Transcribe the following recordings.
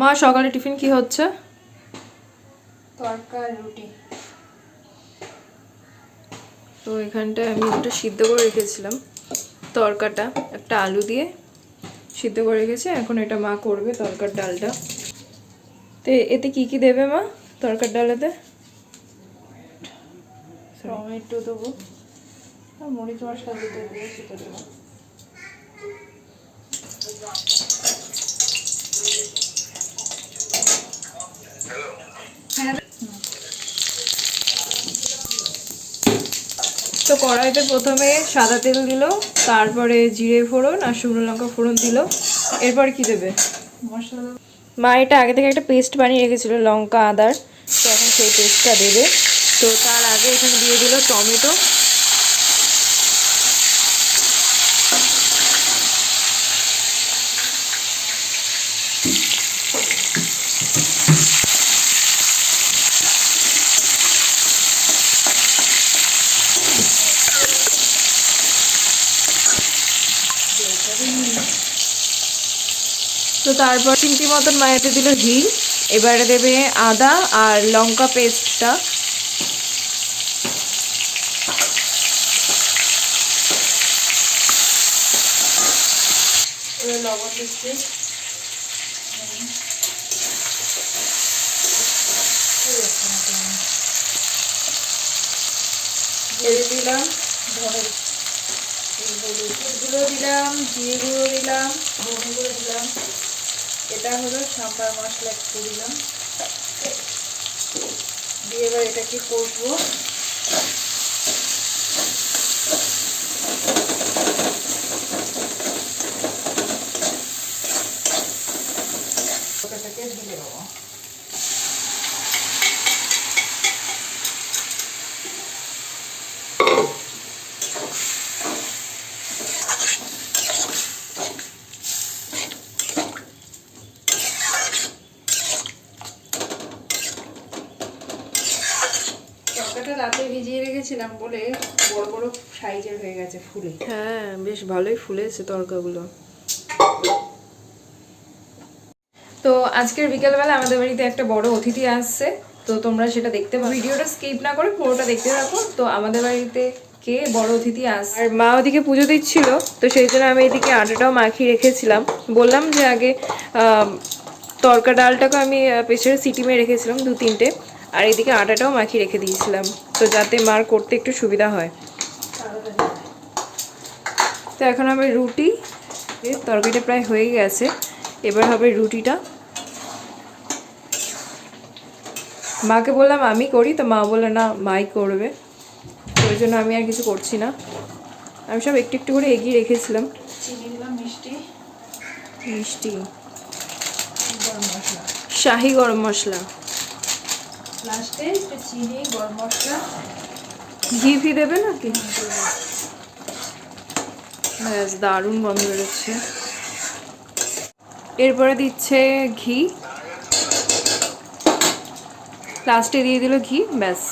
মা সকালে টিফিন কি হচ্ছে? তরকার রুটি। তো এখানটায় আমি একটু সিদ্ধ করে রেখেছিলাম তরকাটা, একটা আলু দিয়ে সিদ্ধ করে রেখেছি। এখন এটা মা করবে তরকার ডালটা। তো এতে কি কি দেবে মা তরকার ডালেতে? টমেটো দেবো। মরিচ মশলা দিতে দেবো সেটা তো কড়াইতে প্রথমে সাদা তেল দিল তারপরে জিরে ফোড়ন আর শুকনো লঙ্কা ফোড়ন দিল। এরপর কি দেবে? মশলা মা এটা আগে থেকে একটা পেস্ট বানিয়ে রেখেছিল লঙ্কা আদার তো এখন সেই পেস্টটা দেবে। তো তার আগে এখানে দিয়ে দিল টমেটো। তারপর চিমটি মতন মায়াতে দিল ঘি। এবারে দেবে আদা আর লঙ্কা পেস্টটা। দিচ্ছি। দিয়ে দিলাম গুঁড়ো। দিলাম, জিরে দিলাম গুঁড়ো দিলাম। এটা হলো সাম্বার মশলা একটু দিলাম দিয়ে এবার এটাকে কষবো। তরকাটা রাতে ভিজিয়ে রেখেছিলাম বলে বড় বড় সাইজের হয়ে গেছে ফুলে। হ্যাঁ বেশ ভালোই ফুলেছে তরকাগুলো। তো আজকের বিকেলবেলা আমাদের বাড়িতে একটা বড় অতিথি আসছে তো তোমরা সেটা দেখতে পাবে। ভিডিওটা স্কিপ না করে পুরোটা দেখতে থাকো। তো আমাদের বাড়িতে কে বড় অতিথি আস আর মা ওদিকে পুজো দিচ্ছিল তো সেই জন্য আমি এদিকে আটাটাও মাখিয়ে রেখেছিলাম। বললাম যে আগে তরকা ডালটাকে আমি পেছনে সিটি মেরে রেখেছিলাম দু তিনটে আর এদিকে আটাটাও মাখিয়ে রেখে দিয়েছিলাম। তো যাতে মার করতে একটু সুবিধা হয়। তো এখন হবে রুটি। তরকারিটা প্রায় হয়ে গেছে। এবার হবে রুটিটা। মাকে বললাম আমি করি। তো মা বলল না মাই করবে। ওই জন্য আমি আর কিছু করছি না। আমি সব একটু একটু করে এগিয়ে রেখেছিলাম। মিষ্টি। মিষ্টি। শাহি গরম মশলা। লাস্টে একটু চিনি, গরম মশলা। ঘি ফি দেবে নাকি? ব্যাস, দারুণ গন্ধ বেরোচ্ছে। এরপরে দিচ্ছে ঘি। লাস্টে দিয়ে দিল ঘি, ব্যাস।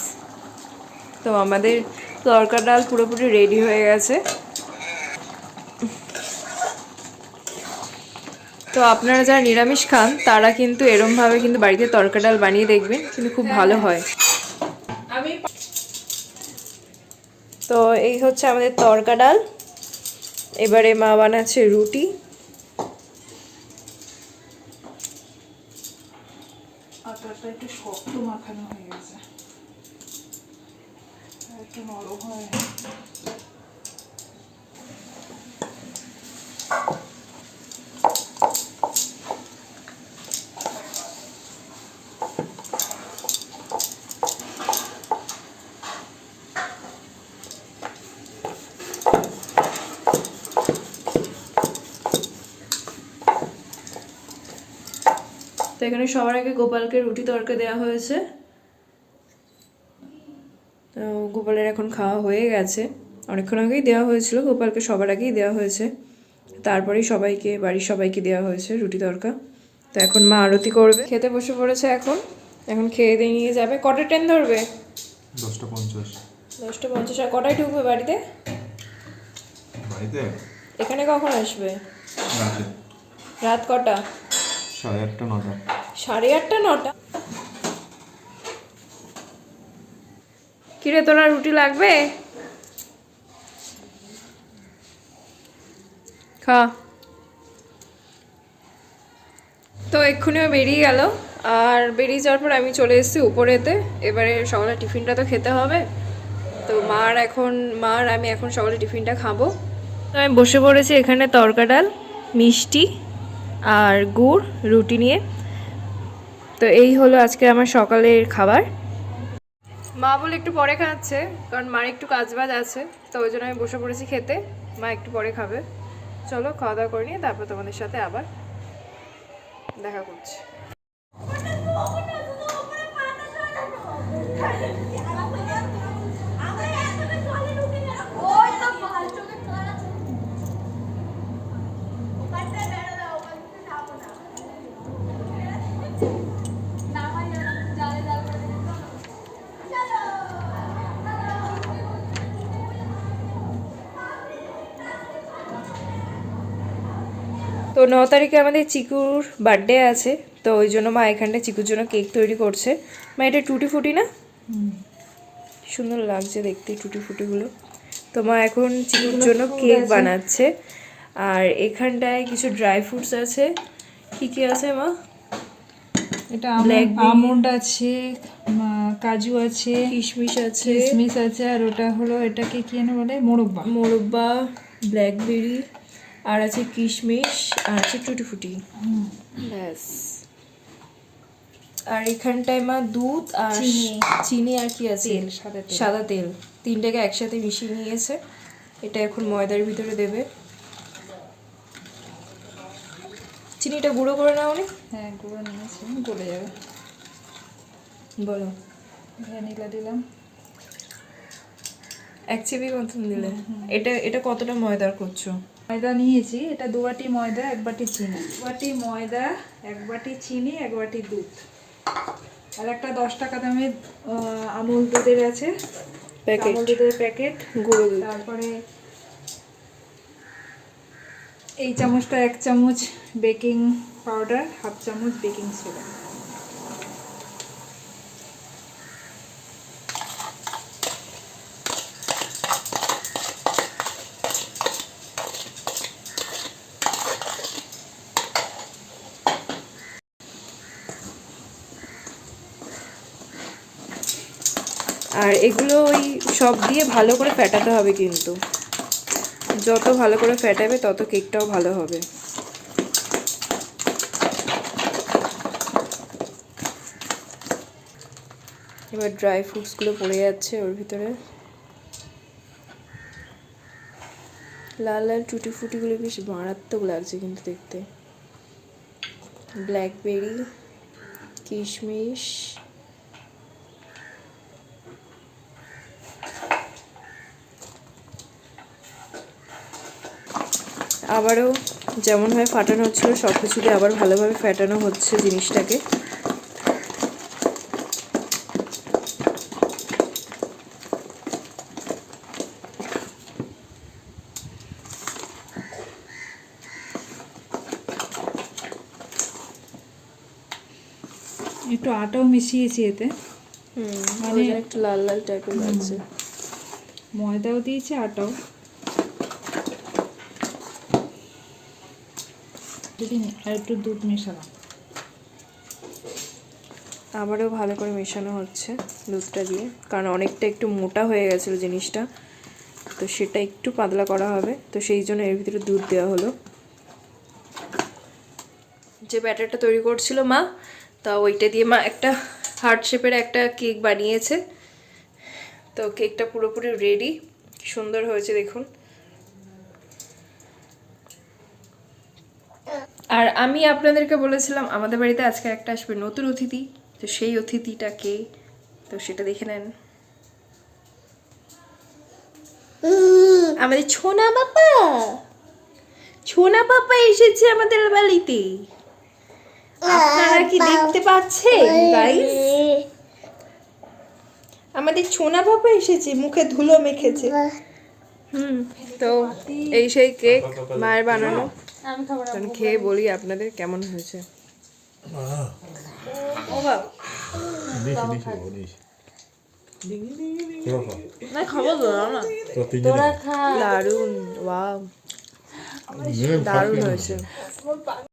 তো আমাদের তরকা ডাল পুরোপুরি রেডি হয়ে গেছে। তো আপনারা যারা নিরামিষ খান তারা কিন্তু এরমভাবে কিন্তু বাড়িতে তরকা ডাল বানিয়ে দেখবেন কিন্তু খুব ভালো হয়। তো এই হচ্ছে আমাদের তরকা ডাল। এবারে মা বানাচ্ছে রুটি। আটাটা একটু শক্ত মাখানো হয়ে গেছে। একটু নরম হয় এখানে সবার আগে গোপালকে রুটি তরকা দেওয়া হয়েছে। তো গোপালের এখন খাওয়া হয়ে গেছে। অনেকক্ষণ আগেই দেওয়া হয়েছিল গোপালকে সবার আগেই দেওয়া হয়েছে। তারপরেই সবাইকে বাড়ির সবাইকে দেওয়া হয়েছে রুটি তরকা। তো এখন মা আরতি করবে। খেতে বসে পড়েছে এখন। এখন খেয়ে দিয়ে নিয়ে যাবে। কটা ট্রেন ধরবে? দশটা পঞ্চাশ। দশটা পঞ্চাশ। আর কটায় ঢুকবে বাড়িতে? বাড়িতে? এখানে কখন আসবে? রাতে। রাত কটা? সাড়ে আটটা, নটা। সাড়ে আটটা, নটা। কিরে, তোরা রুটি লাগবে? খা। তো এক্ষুনিও বেরিয়ে গেল, আর বেরিয়ে যাওয়ার পর আমি চলে এসেছি উপরেতে। এবারে সকালে টিফিনটা তো খেতে হবে। তো মার এখন মার আমি এখন সকালে টিফিনটা খাব। তো আমি বসে পড়েছি এখানে তরকা ডাল, মিষ্টি আর গুড়, রুটি নিয়ে। তো এই হলো আজকে আমার সকালের খাবার। মা বলে একটু পরে খাচ্ছে, কারণ মার একটু কাজ বাজ আছে, তো ওই জন্য আমি বসে পড়েছি খেতে। মা একটু পরে খাবে। চলো খাওয়া দাওয়া করে নিয়ে তারপর তোমাদের সাথে আবার দেখা করছি। ন তারিখে আমাদের চিকুর বার্থডে আছে তো ওই জন্য মা এখানটায় চিকুর জন্য কেক তৈরি করছে। মা এটা টুটি ফুটি না? সুন্দর লাগছে দেখতে টুটি ফুটিগুলো। তো মা এখন চিকুর জন্য কেক বানাচ্ছে। আর এখানটায় কিছু ড্রাই ফ্রুটস আছে। কী কী আছে মা? এটা। আমন্ড আছে কাজু আছে কিশমিশ আছে। কিশমিশ আছে আর ওটা হলো এটাকে কি বলে? মোরব্বা। মোরব্বা ব্ল্যাকবেরি আর আছে কিশমিশ আর আছে টুটি ফুটি ব্যাস। আর এখানটায় মা দুধ আর চিনি। আর কি আছে? তেল, সাদা তেল। তিনটাকে একসাথে মিশিয়ে নিয়েছে। এটা এখন ময়দার ভিতরে দেবে। চিনিটা গুঁড়ো করে নাও নি হ্যাঁ গুঁড়ো নিয়েছি গলে যাবে। বলো। ভ্যানিলা দিলাম। এক চিবি মতন দিলে। এটা এটা কতটা ময়দার করছ? ময়দা নিয়েছি এটা দু বাটি ময়দা এক বাটি চিনি। দু বাটি ময়দা এক বাটি চিনি এক বাটি দুধ। আর একটা দশ টাকা দামের আমুল দুধের আছে। প্যাকেট দুধের প্যাকেট গুঁড়ো দুধ। তারপরে এই চামচটা এক চামচ বেকিং পাউডার হাফ চামচ বেকিং সোডা আর এগুলো ওই সব দিয়ে ভালো করে ফেটাতে হবে কিন্তু। যত ভালো করে ফেটাবে, তত কেকটাও ভালো হবে। এবার ড্রাই ফ্রুটসগুলো পড়ে যাচ্ছে ওর ভিতরে। লাল লাল টুটি ফুটিগুলো বেশ মারাত্মক লাগছে কিন্তু দেখতে। ব্ল্যাকবেরি, কিশমিশ। আবারও যেমনভাবে ফাটানো হচ্ছিল সব কিছু দিয়ে আবার ভালোভাবে ফাটানো হচ্ছে জিনিসটাকে। একটু আটাও মিশিয়েছি এতে। হুম মানে- মানে একটু লাল লাল টাইপের লাগছে। ময়দাও দিয়েছি আটাও। যদি আর একটু দুধ মেশালাম। আবারও ভালো করে মেশানো হচ্ছে দুধটা দিয়ে, কারণ অনেকটা একটু মোটা হয়ে গেছিল জিনিসটা। তো সেটা একটু পাতলা করা হবে, তো সেই জন্য এর ভিতরে দুধ দেওয়া হলো। যে ব্যাটারটা তৈরি করছিল মা, তা ওইটা দিয়ে মা একটা হার্ট শেপের একটা কেক বানিয়েছে। তো কেকটা পুরোপুরি রেডি সুন্দর হয়েছে দেখুন। আর আমি আপনাদেরকে বলেছিলাম, আমাদের বাড়িতে আজকে একটা আসবে নতুন অতিথি। তো সেই অতিথিটা কে? তো সেটা দেখে নেন। আমাদের ছোনা বাবা। ছোনা পাপা এসেছে আমাদের বাড়িতে। আপনারা কি দেখতে পাচ্ছেন আমাদের ছোনা পাপা এসেছে, মুখে ধুলো মেখেছে। হুম তো এই সেই কেক মায়ের বানানো। আমি খেয়ে বলি আপনাদের কেমন হয়েছে। দারুণ দারুণ হয়েছে।